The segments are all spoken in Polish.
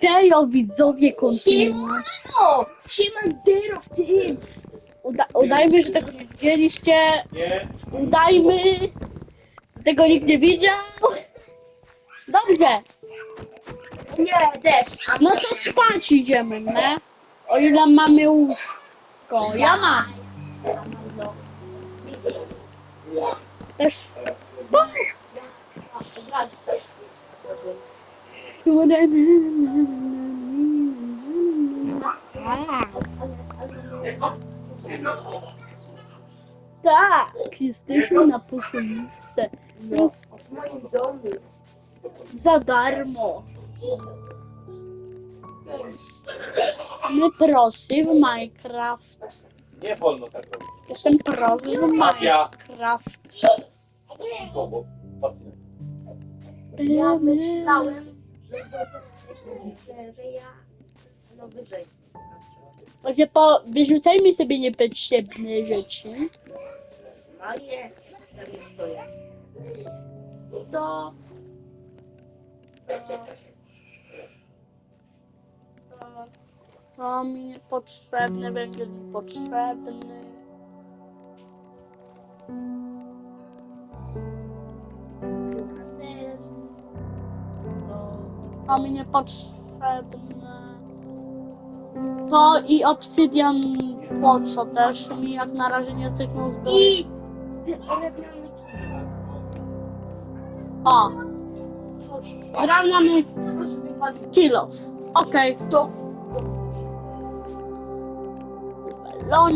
Hejo widzowie kontynuuj. Siemano! Siemandero w Tips! Uda udajmy, że tego nie widzieliście. Udajmy. Tego nikt nie widział. Dobrze. Nie, deszcz. No to spać idziemy, nie? O ile mamy łóżko. Ja mam. Też. Tak, jesteśmy na pochylówce, więc w moim domu. za darmo. My prosy w Minecraft. Nie wolno tak robić. Jestem prosy w Mafia. Minecraft. Cicho, bo- Ja myślałem, że, że, ja no wyżej. Wie po, wyrzucajmy sobie niepotrzebne rzeczy. No jest, to jest. To... To... To... To mi niepotrzebne, węgiel niepotrzebny. też. To mi niepotrzebne. To i obsydian po co też mi jak na razie nie jesteśmy uzbrojeni. I... O, drewniany kilo. Okej, to. lon.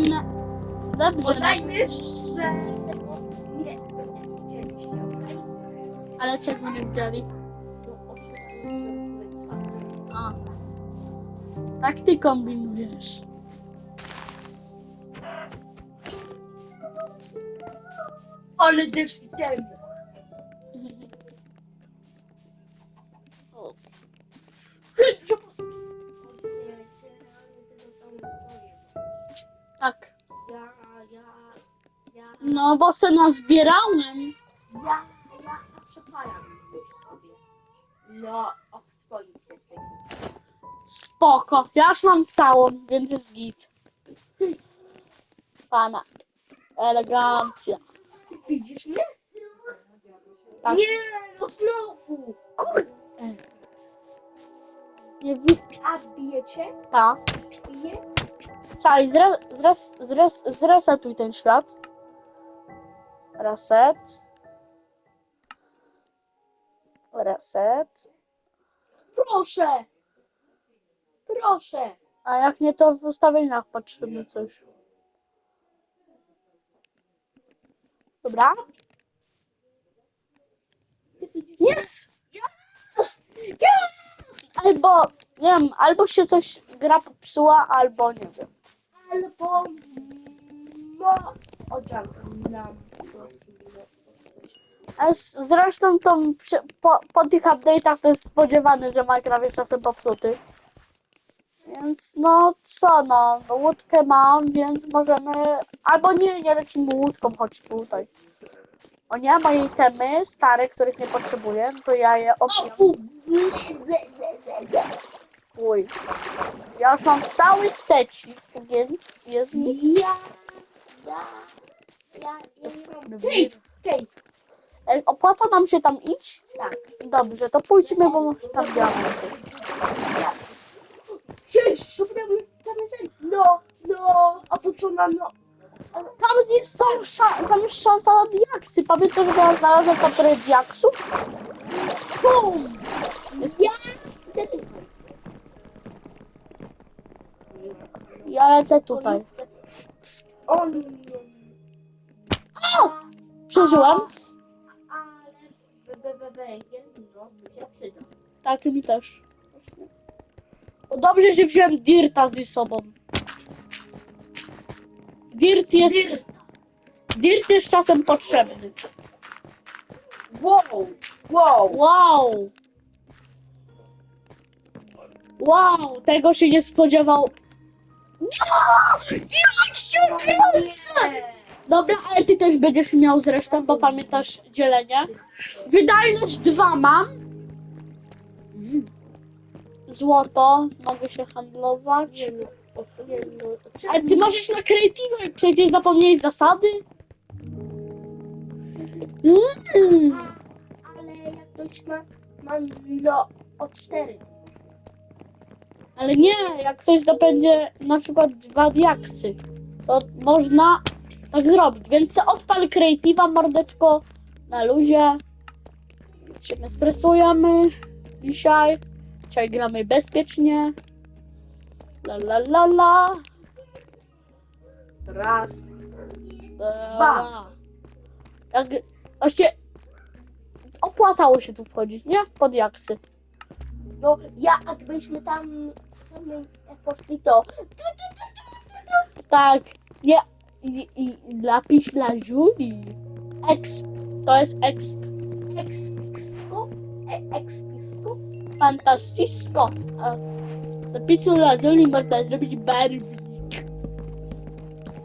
Dobrze, Podajmy, że tego nie, nie widzieliście, okej? ale czego nie wzięli? Tak ty kombinujesz. Ale. O, tak. Ja, ja, ja, No bo se nazbierałem. ja, ja przepajam gdzieś sobie. No. Spoko. Ja już mam całą, więc jest git. Pana. Elegancja. Widzisz mnie? Tak. Nie, no znowu. Kurde. Nie wi... A bijecie? Tak. Bije? Czaj, zre, zres, zres, zresetuj ten świat. Reset. Reset. Proszę. Proszę. A jak nie, to w ustawieniach patrzymy coś. Dobra. Jest! Jest! Jest! Albo, nie wiem, albo się coś gra popsuła, albo nie wiem. Albo... No... Odzianka nam. A zresztą to po, po tych update'ach to jest spodziewane, że Minecraft jest czasem popsuty. Więc no co no, no łódkę mam, więc możemy... Albo nie, nie lecimy łódką, chodź tutaj. O nie, moje temy stare, których nie potrzebuję, to ja je opijam. Uj. Ja już mam cały secik, więc jest mi... Ja... Ja... Ja... Ja nie mam... Hej! Hej! Opłaca nam się tam iść? Tak. Dobrze, to pójdźmy, bo może tam diamenty. Szukamy kamizelki. No! No! A po co nam no? Tam jest, są sza- tam jest szansa na diaksy. Pamiętasz, że ja znalazłem trochę diaksów? Bum! Ja... Ja lecę tutaj. O! Przeżyłem. Ale... No. Tak, mi też. Dobrze, że wziąłem Dirta ze sobą. Dirt jest... Dirt jest czasem potrzebny. Wow! Wow! Wow! Wow, tego się nie spodziewał. Ja! Jak się kręcę! Dobra, ale ty też będziesz miał zresztą, bo pamiętasz dzielenie. Wydajność 2 mam. Złoto, mogę się handlować. Nie no, o, nie no. Ale ty możesz na Creative, przecież zapomniałeś zasady? Mm. Ale jak ktoś ma, ma no o cztery. Ale nie, jak ktoś zdobędzie na przykład dwa diaksy, to można tak zrobić. Więc odpal Creative'a, mordeczko, na luzie. Się nie stresujemy dzisiaj. Dzisiaj gramy bezpiecznie. La la la la. Raz. Dwa. Jak, właśnie opłacało się tu wchodzić, nie? Pod jaksy. No ja jakbyśmy tam, poszli to. Tak, nie. I, i lapis lazuli. Ex. To jest ex. Expisko? E, expisko? Fantastisko. A Lapisu lazuli można zrobić barwnik.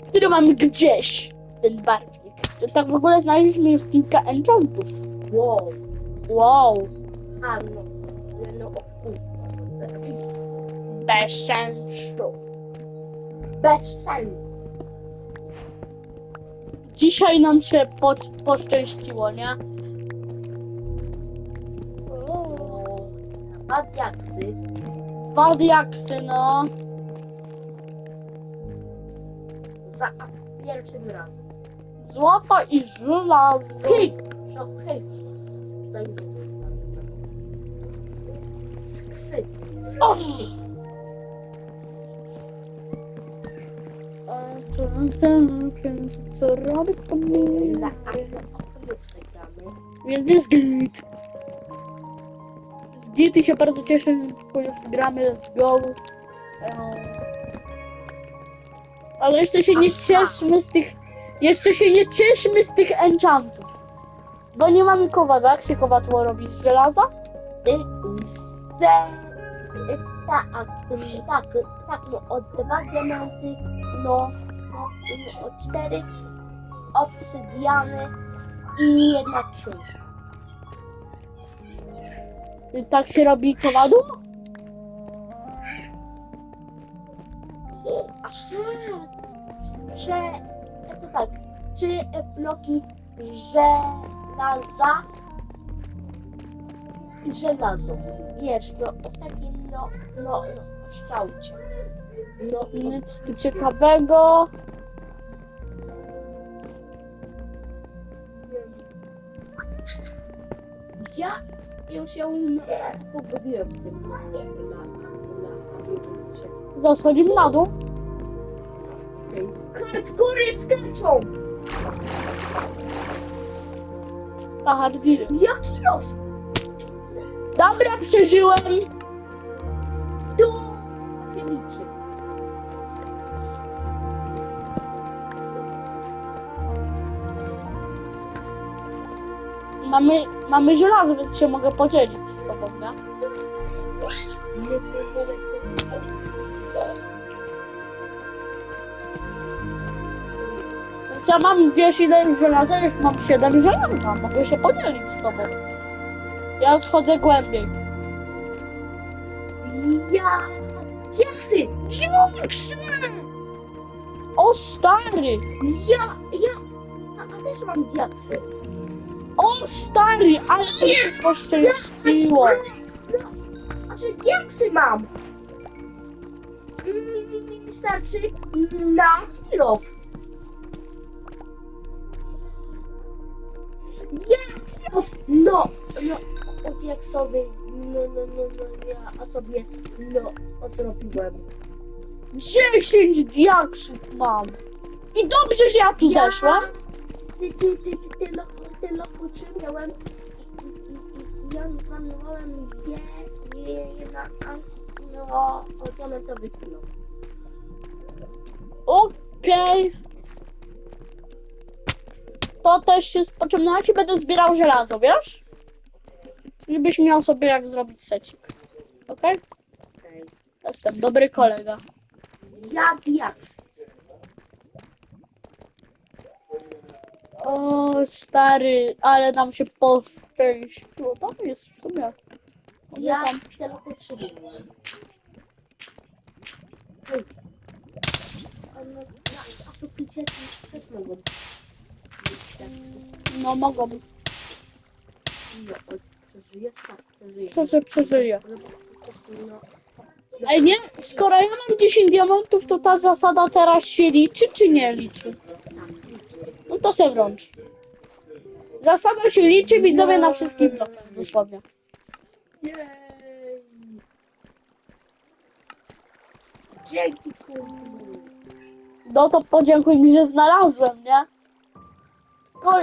Który mamy gdzieś. Ten barwnik. To tak w ogóle znaleźliśmy już kilka enchantów. Wow. Wow. A no. No. Bez sensu. Bez sensu. Dzisiaj nam się po, poszczęściło, nie? Dwa diaksy. Dwa diaksy, no. Za pierwszym razem. Złoto i żelazo. Hej! Hej! Tutaj Sksy. O! Sksy. Co robię to gramy. Więc jest git. I się bardzo cieszę, że gramy, let's go. Ale jeszcze się nie Aha. cieszmy z tych... Jeszcze się nie cieszmy z tych enchantów. Bo nie mamy kowadła. Jak się kowadło robi z żelaza? Y, Z... y, Tak, y, tak, tak, no o dwa diamenty, no, no, no o cztery obsydiany i jedna książka. I Tak się robi kowadło? Aha, że to tak, czy bloki żelaza żelazo, wiesz, no w takim no, no, no kształcie. No, no, Nic tu ciekawego. ja już się pogubiłem w tym na, na, na, dół. Hardcore skaczą! Na hardwiry. Jaki los? Dobra, przeżyłem. Mamy, mamy żelazo, więc się mogę podzielić z tobą, nie? Więc ja mam, wiesz ile żelaza? Już mam 7 żelaza. Mogę się podzielić z tobą. Ja schodzę głębiej. Ja... Diaksy! Juksy! O stary! Ja... Ja... A, a też mam diaksy. O stary! Ale to jest poszczęściło! A czy diaksy mam? Mi starczy na kilo. Ja kilo. No, no, od jak sobie, no, no, no, no, ja sobie, no, zrobiłem. 10 diaksów mam! I dobrze, że ja tu zeszłam. Ty, ty, ty, ty, miałem i, i, i, i ja planowałem je, je na, no, diamentowy kilo. Okej. To też się pociągnąć i będę zbierał żelazo, wiesz? Żebyś miał sobie jak zrobić secik. Okej? Okej. Jestem dobry kolega. Ja diaks. O, stary, ale nam się poszczęściło. Tam jest w sumie Ja tam. tego potrzebuję. A no, a suficie też, mogą. No mogą. No, przeżyjesz? Tak, przeżyję. Przeży- przeżyję. No, Ej, nie? Skoro ja mam 10 diamentów, to ta zasada teraz się liczy, czy nie liczy? Tak. No to se wrącz. Zasada się liczy, widzowie, na wszystkich blokach, dosłownie. Jej. Dzięki kurwa. No to podziękuj mi, że znalazłem, nie? No,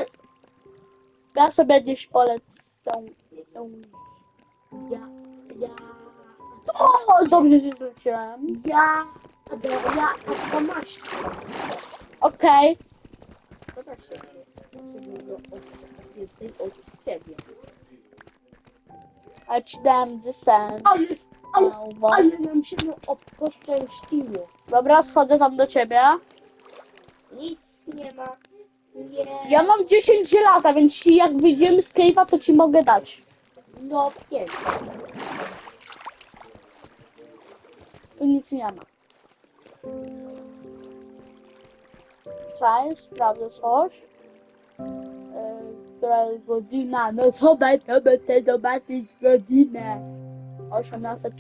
ja sobie gdzieś polecę. Ja, ja, O, dobrze się zleciłem. ja, ja, a to masz. Okej. To da się. Potrzebuję od, więcej od ciebie. A ci dam 10 Ale, ale, No, bo- ale nam się no, poszczęściło. Dobra, schodzę tam do ciebie. Nic nie ma. Nie. Ja mam 10 żelaza, więc jak wyjdziemy z cave'a, to ci mogę dać. No pięć. Tu nic nie ma. Czekaj, sprawdzę coś. E, Która jest godzina? No co będę, będę zobaczyć godzinę. 18.04.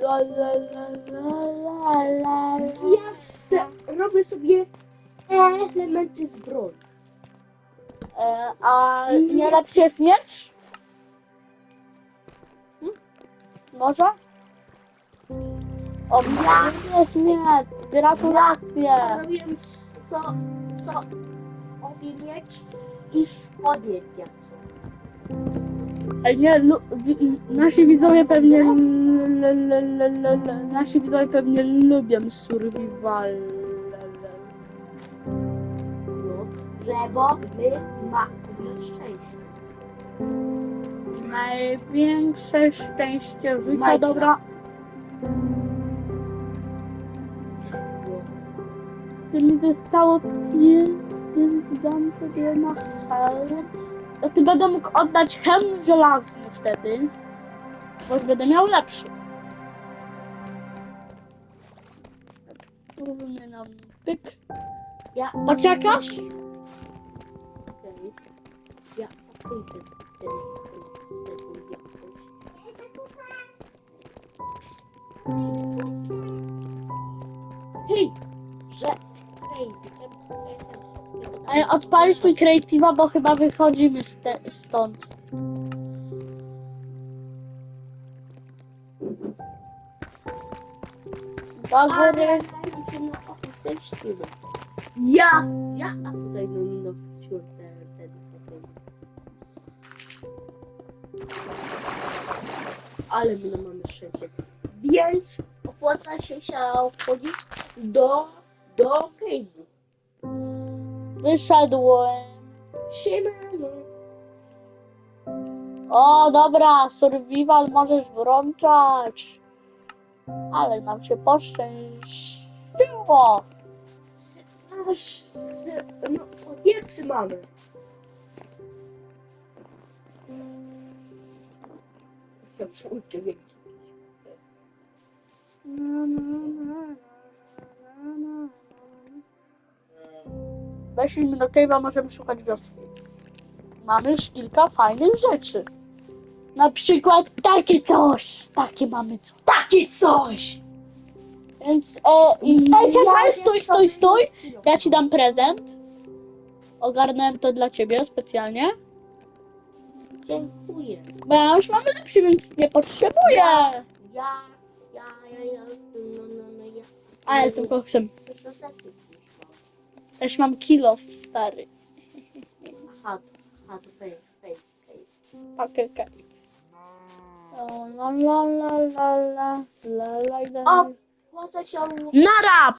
La, la, la, la, la, la, se, robię sobie elementy zbroi. E, a nie lepszy jest miecz? Hm? Może? O, jest miecz! Gratulacje! Robiłem so, so, obie miecz i spodnie dziecko. Nie, lu, nasi widzowie pewnie nasi widzowie pewnie lubią survival. Lebo my mamy szczęście. Największe szczęście życia, dobra. Ty mi zostało pięć, więc dam sobie na cel. To ty będę mógł oddać hełm żelazny wtedy, bo już będę miał lepszy. Równy nam pyk. Ja, Poczekasz? Okej. Ja z tego. Hej, Że, Ej, odpalisz creative'a, bo chyba wychodzimy stąd. Do góry. Ja, ja, a tutaj no nie no wciąż ten, ten, ten. Ale my no mamy szczęście. Więc opłaca się się wchodzić do, do cave'u. Wyszedłem. Siemano. O, dobra, survival możesz włączać. Ale nam się poszczęściło. No, odjecy mamy. Przyuczę wielki. Weszliśmy do cave'a, możemy szukać wioski. Mamy już kilka fajnych rzeczy. Na przykład takie coś. Takie mamy coś. Takie coś! Więc, e, i, ej, czekaj, stój, stój, stój. Ja ci dam prezent. Ogarnąłem to dla ciebie specjalnie. Dziękuję. Bo ja już mam lepszy, więc nie potrzebuję. Ja, ja, ja, ja, no, no, no, ja. A, ja jestem koksem. Ja już mam kilof stary. Aha, to, aha, to fake, fake, fake. Pakę cave. La la la la la la la la. O, płacę się. Nara!